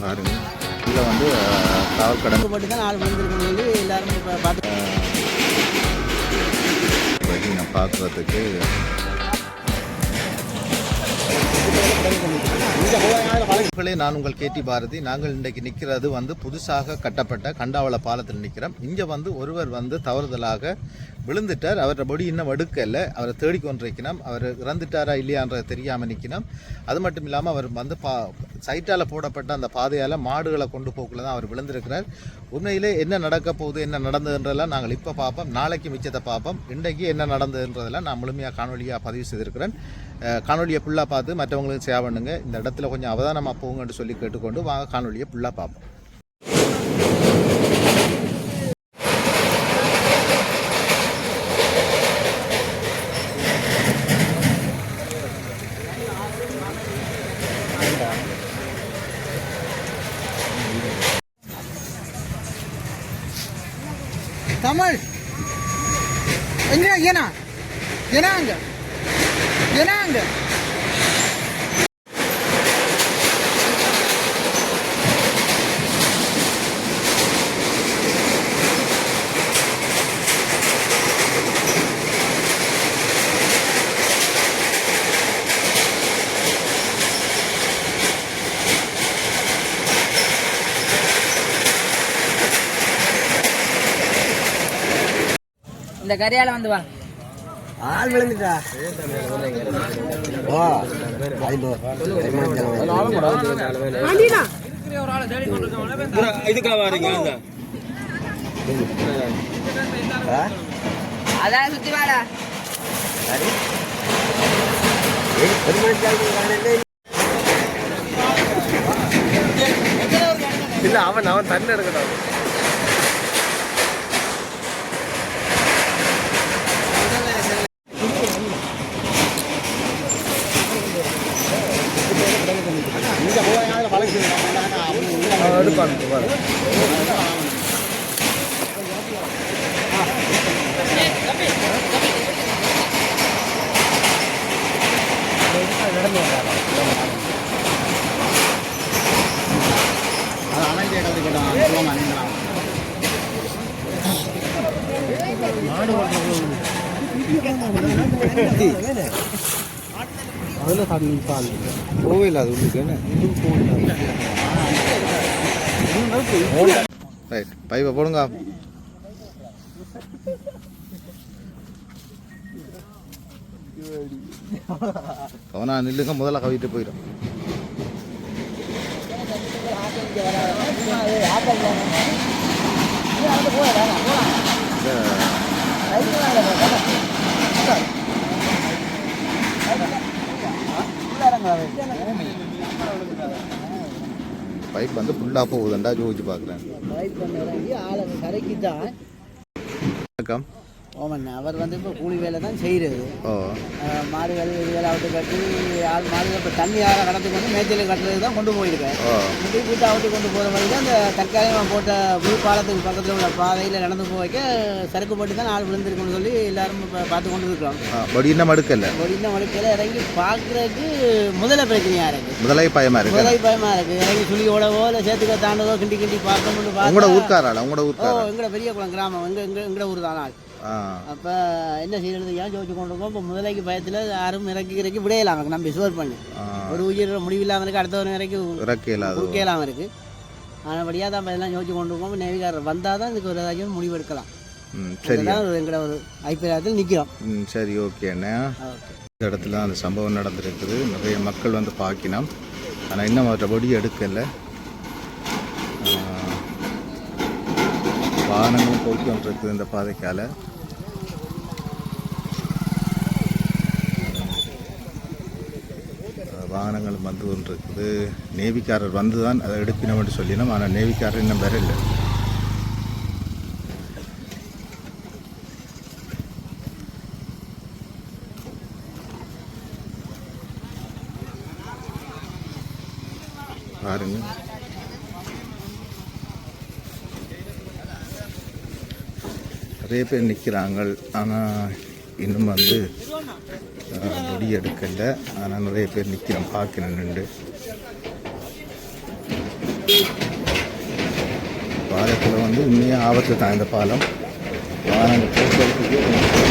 பாருங்க. இதில் வந்து காவல் கடமை மட்டும் தான் விழுந்திருக்குன்னு சொல்லி எல்லாரும் பார்த்து நான் பார்க்குறதுக்கு மக்களே நான் உங்கள் கேடி பாரதி. நாங்கள் இன்றைக்கு நிற்கிறது வந்து புதுசாக கட்டப்பட்ட கண்டாவள பாலத்தில் நிற்கிறோம். இங்கே வந்து ஒருவர் வந்து தவறுதலாக விழுந்துட்டார். அவரோட பொடி இன்னும் வடுக்கல. அவரை தேடிக்கொண்டிருக்கணும் அவர் இறந்துட்டாரா இல்லையான்றது தெரியாமல் நிற்கணும் அது மட்டும் இல்லாமல் அவர் வந்து பா சைட்டால் போடப்பட்ட அந்த பாதையால் மாடுகளை கொண்டு போக்குள்ள தான் அவர் விழுந்திருக்கிறார். உண்மையிலே என்ன நடக்க போகுது என்ன நடந்ததுன்றதெல்லாம் நாங்கள் இப்போ பார்ப்போம். நாளைக்கு மிச்சத்தை பார்ப்போம். இன்றைக்கு என்ன நடந்ததுன்றதெல்லாம் நான் முழுமையாக காணொலியாக பதிவு செய்திருக்கிறேன். காணொலியை ஃபுல்லாக பார்த்து மற்றவங்களுக்கு சேவை பண்ணுங்க. இந்த இடத்துல கொஞ்சம் அவதானமாக போங்கன்னு சொல்லி கேட்டுக்கொண்டு வாங்க காணொலியை ஃபுல்லாக பார்ப்போம். எங்க ஏனா ஏனா அங்க ஏனா அங்க இந்த கரையால வந்து வா ஆள் விழுந்துட்டா? ஓ அதான் சுத்தி வாடா. இல்ல அவன் அவன் தண்ணி எடுக்கட்டும் எடுப்பான் கோவில் அது உள்ளுக்கு ரைட் பைப்பை போடுங்க. அவனா நில்லுங்க முதல்ல கவிட்டு போயிடும். பைப் வந்து ஃபுல்லாக போகுதுண்டா ஜோதிச்சு பார்க்குறேன். வணக்கம். ஓமன் அவர் வந்து இப்போ கூலி வேலை தான் செய்கிறது ஓ. மாடுகள் இதுகளை அவுட்டு கட்டி ஆள் மாடுகள் இப்போ தண்ணி யாரை கடந்து கொண்டு மேய்ச்சல் கட்டுறது தான் கொண்டு போயிருக்கேன் ஓ. முடி வீட்டை அவுட்டு கொண்டு போகிற வழி தான் இந்த தற்காலிகமாக போட்ட புது பாலத்துக்கு பக்கத்தில் உள்ள பாதையில் நடந்து போய்க்க சறுக்கு போட்டு தான் ஆள் விழுந்திருக்குன்னு சொல்லி எல்லாரும் இப்போ பார்த்து கொண்டு இருக்கிறோம். ஆ, படி இன்னும் மடுக்கல? இன்னும் மணிக்கையில் இறங்கி பார்க்குறதுக்கு முதல்ல பிரச்சனையாக இருக்குது முதலை பயமா இருக்கு. முதலை பயமாக இருக்குது இறங்கி சுழியோடவோ இல்லை சேத்துக்க தாண்டவோ கிண்டி கிண்டி பார்க்கணும்னு உங்களோட பார்த்தா ஊர்க்காராளா? உங்களோட ஓ ஊர்க்காரா? எங்கட பெரிய குளம் கிராமம். எங்க எங்க எங்கட ஊர் தான் அப்போ என்ன செய்யறது? ஏன் ஜோதிச்சு கொண்டு இருக்கோம்? இப்போ முதலைக்கு பயத்தில் யாரும் இறக்கி இறக்கி விடையலாம் நம்ம ஸ்டோர் பண்ணி. ஒரு உயிர் முடிவில்லாமல் இருக்கு அடுத்தவன் இறக்கி இறக்கையில் அது குறுக்கேலாம் இருக்கு. ஆனபடியாக தான் இதெல்லாம் யோசிச்சு கொண்டு இருக்கோம். நேவிகாரர் வந்தால் தான் இதுக்கு ஒரு ஏதாச்சும் முடிவு எடுக்கலாம். ம் சரி. இதுதான் ஒரு ஒரு அபிப்பிராயத்தில் நிற்கிறோம் ம் சரி ஓகே அண்ணா. இந்த இடத்துல அந்த சம்பவம் நடந்திருக்குது. நிறைய மக்கள் வந்து பார்க்கினோம் ஆனால் இன்னும் அவர்கிட்ட பொடி எடுக்கலை. வாகனங்களும் போய்க்கு வந்துருக்குது இந்த பாதைக்கால. வாகனங்களும் வந்து கொண்டிருக்குது. நேவிக்காரர் வந்து தான் அதை எடுக்கணும்னு சொல்லினோம். ஆனால் நேவிக்காரர் இன்னும் வரல. பாருங்க. நிறைய பேர் நிற்கிறாங்க. ஆனால் இன்னும் வந்து முடி எடுக்கல. ஆனால் நிறைய பேர் நிற்கிறேன் பார்க்கிறேன் நின்று. பாலத்தில் வந்து உண்மையாக ஆபத்து தான் இந்த பாலம். வாகனங்கள் போக்குவரத்துக்கு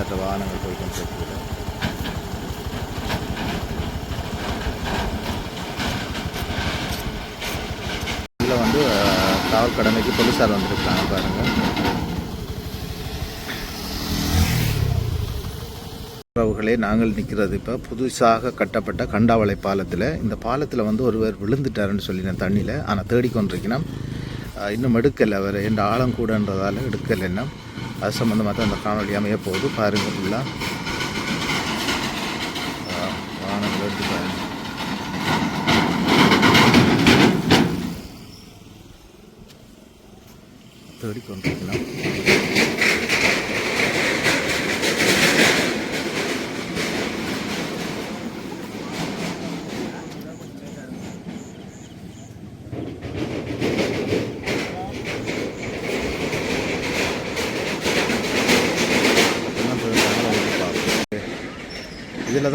போலீஸார்ட்ட வாகனங்கள் போய் இதில் வந்து காவல் கடமைக்கு போலீஸார் வந்திருக்காங்க பாருங்கள் உறவுகளே நாங்கள் நிற்கிறது இப்போ புதுசாக கட்டப்பட்ட கண்டாவளை பாலத்தில். இந்த பாலத்தில் வந்து ஒருவர் விழுந்துட்டாருன்னு சொல்லினேன் தண்ணியில் ஆனால் தேடிக்கொண்டிருக்கணும். இன்னும் எடுக்கலை அவர். எந்த ஆழம் கூடன்றதால எடுக்கலைன்னா அது சம்மந்தமாக தான் அந்த காணொலி அமைய போகுது. பாருங்கள் ஃபுல்லாக வானங்கள் எடுத்து பாருங்க. தேடிக்கொண்டிருக்கலாம்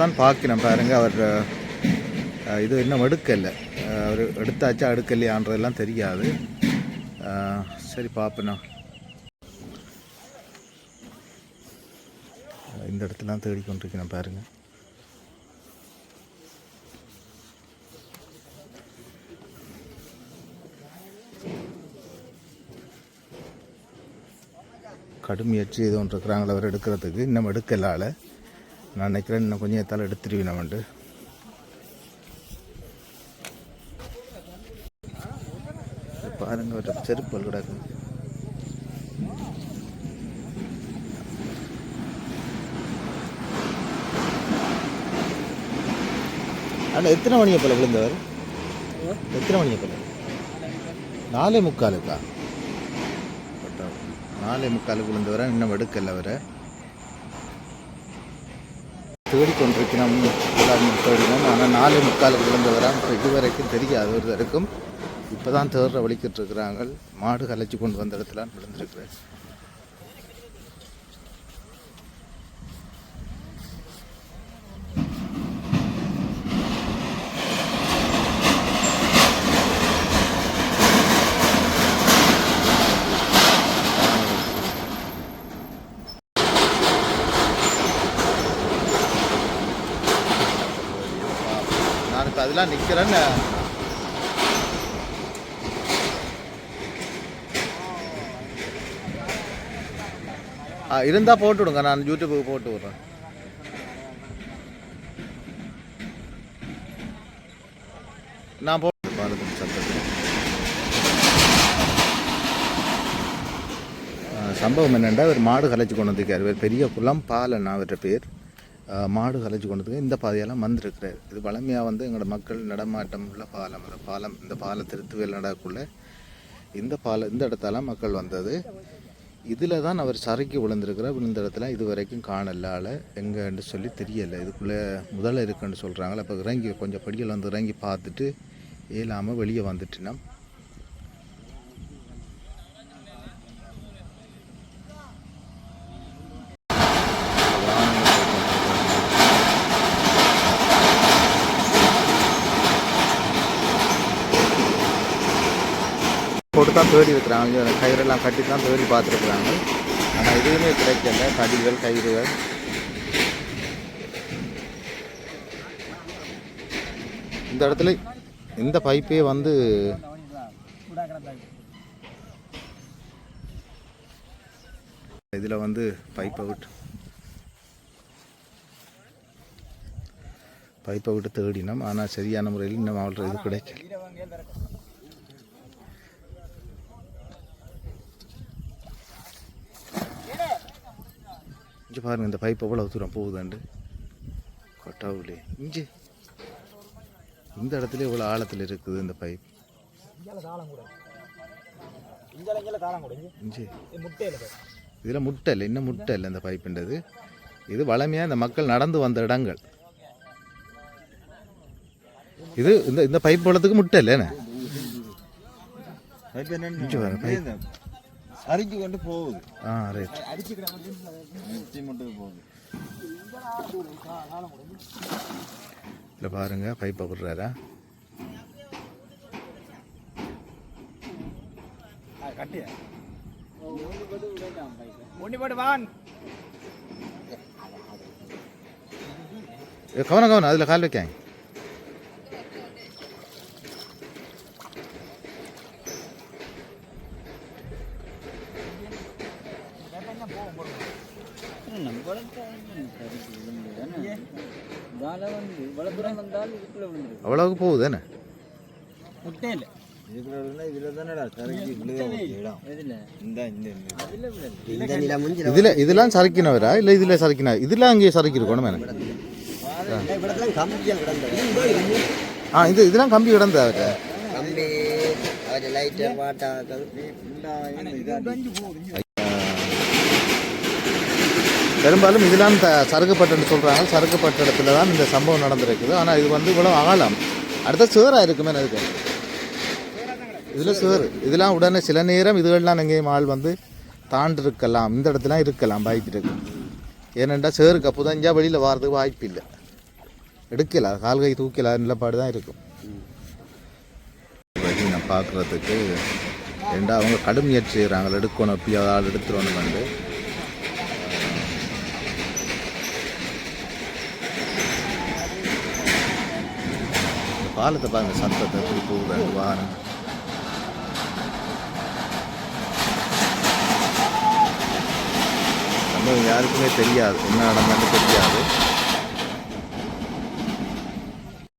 தான் பார்க்கணும் பாருங்க. அவர் இது இன்னும் எடுக்கலை அவர் எடுத்தாச்சா எடுக்கலையான்றதெல்லாம் தெரியாது. சரி பார்ப்பேண்ணா இந்த இடத்துலாம் தேடிக்கொண்டிருக்கிறேன் பாருங்க. கடும் முயற்சி ஒன்று இருக்கிறாங்களே அவர் எடுக்கிறதுக்கு. இன்னும் எடுக்கல நான் நினைக்கிறேன் இன்னும் கொஞ்சம் எத்தால் எடுத்துருவேன் வந்து பாருங்க ஒரு செருப்பு கிடக்கு. அண்ணா எத்தனை மணியை போல விழுந்தவர்? எத்தனை மணியை போல? நாலே முக்காலுக்கா? நாலே முக்காலுக்கு விழுந்தவரை? இன்னும் எடுக்கல அவரை. தேடிக்கொண்டிருக்கிறோம் எல்லாரும் தேடினோம். ஆனால் நாலே முக்காலுக்கு விழுந்தவராம் இப்போ இதுவரைக்கும் தெரியாது ஒருத்தருக்கும் இப்போ தான் தேடுற வலிக்கிட்டு இருக்கிறாங்க மாடு கலைச்சி கொண்டு வந்த இடத்துல விழுந்திருக்கிறேன் தான் நிற்கிறேன்னு ஆ இருந்தால் போட்டு விடுங்க. நான் யூடியூபுக்கு போட்டு விட்றேன். நான் போட்டு பாருங்க சத்தத்தில். சம்பவம் என்னென்னா ஒரு மாடு கலைச்சி கொண்டு வந்திருக்கார். பெரிய குளம் பாலன் அவர்கிட்ட பேர். மாடு கலைச்சி கொண்டு வந்து இந்த பாதையெல்லாம் வந்திருக்கிறார். இது பழமையாக வந்து எங்களோட மக்கள் நடமாட்டம் உள்ள பாலம் அந்த பாலம் இந்த பாலம் திருத்துவேல் நடக்குள்ள இந்த பாலம் இந்த இடத்தால மக்கள் வந்தது. இதில் தான் அவர் சறுக்கி விழுந்திருக்கிறார். விழுந்த இடத்துல இது வரைக்கும் காணலால் ஆளை எங்கன்னு சொல்லி தெரியலை. இதுக்குள்ளே முதல்ல இருக்குன்னு சொல்கிறாங்களே அப்போ இறங்கி கொஞ்சம் படியில் வந்து இறங்கி பார்த்துட்டு இயலாமல் வெளியே வந்துட்டுனா போட்டு தான் தேடி இருக்கிறாங்க. இங்க கயிறெல்லாம் கட்டி தான் தேடி பார்த்துருக்குறாங்க. ஆனால் எதுவுமே கிடைக்கல. கடிகள் கயிறுகள். இந்த இடத்துல இந்த பைப்பே வந்து இதில் வந்து பைப்பை விட்டு பைப்பை விட்டு தேடினோம். ஆனால் சரியான முறையில் இன்னும் அவள் இது கிடைக்கல. இங்கே பாருங்க இந்த பைப் எவ்வளோ தூரம் போகுதாண்டு கொட்டாவுலே இஞ்சி. இந்த இடத்துல இவ்வளோ ஆழத்தில் இருக்குது இந்த பைப் இஞ்சி. இதில் முட்டை இல்லை இன்னும் முட்டை இல்லை இந்த பைப்புன்றது இது வளமையாக இந்த மக்கள் நடந்து வந்த இடங்கள். இது இந்த இந்த பைப் வளத்துக்கு முட்டை இல்லைண்ணே பைப் அரிஞ்சு கொண்டு போகுது. ஆ ரைட் நெத்தி மட்டும் போகுது. இல்லை பாருங்க பைப்பை விடுறாரா? ஏ, கவனம் கவனம் அதில் கால் வைக்காங்க அவ்வளவுக்கு போகுது என்ன இதுல இதுல தானடா சரக்கு விழுக இடம் இந்த இந்த இந்த. இந்த நிலம் முடிஞ்சு இதில் இதெல்லாம் சறுக்கினவரா? இல்லை இதில் சறுக்கினா? இதெல்லாம் அங்கேயே சறுக்கி இருக்கணும் கிடந்தது. ஆ இது இதெல்லாம் கம்பி கிடந்தா அவர்கிட்ட கம்பி அவர் பெரும்பாலும் இதெல்லாம் த சறுக்கப்பட்டுன்னு சொல்கிறாங்க சறுக்கப்பட்ட இடத்துல தான் இந்த சம்பவம் நடந்திருக்குது. ஆனால் இது வந்து இவ்வளோ ஆழம். அடுத்த சேராக இருக்குமே அதுக்கு இதில் சேர் இதெல்லாம் உடனே சில நேரம் இதுகள்லாம் எங்கேயும் ஆள் வந்து தாண்டிருக்கலாம். இந்த இடத்துலாம் இருக்கலாம் வாய்ப்பு இருக்கு ஏனென்றால் சேருக்கு புதஞ்சா வெளியில் வாரதுக்கு வாய்ப்பு இல்லை. எடுக்கல கால் கை தூக்கல நிலப்பாடு தான் இருக்கும். நான் பார்க்குறதுக்கு ரெண்டா அவங்க கடும் முயற்சி செய்கிறாங்க எடுக்கணும் அப்படி ஆள் எடுத்துடணும் வந்து. பாலத்தை பாருங்க சத்தத்தை எப்படி போகுது வாகனம் இன்னும் யாருக்குமே தெரியாது. என்ன நடந்தாலும் தெரியாது.